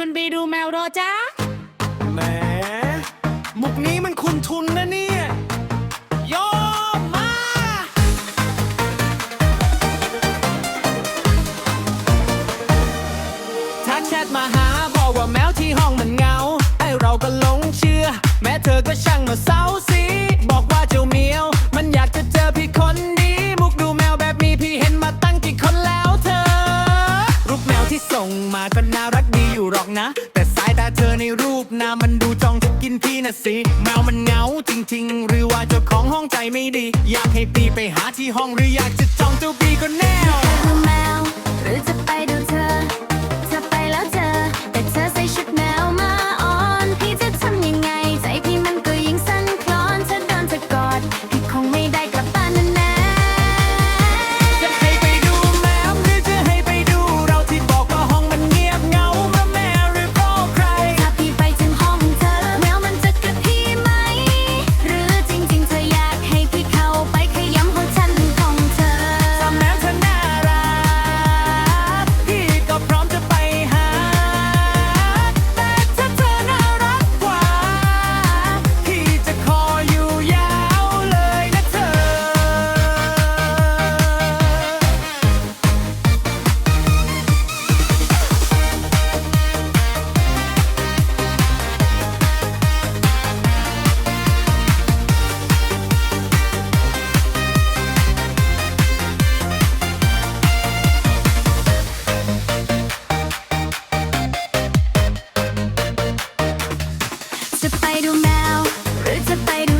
วนไปดูแมวรอจ้าแหมมุกนี้มันคุณทุนนะเนี่ย ส่งมาก็น่ารักดีอยู่หรอกนะ แต่สายตาเธอในรูปน้ามันดูจ้องจะกินพี่นะสิ แมวมันเหงาจริง ๆ หรือว่าเจ้าของห้องใจไม่ดี อยากให้ปีไปหาที่ห้องหรืออยากจะจองเจ้าปีก็แน่ดูแมวหรือจะไปดูเธอ ไปดูแมว หรือจะไปดู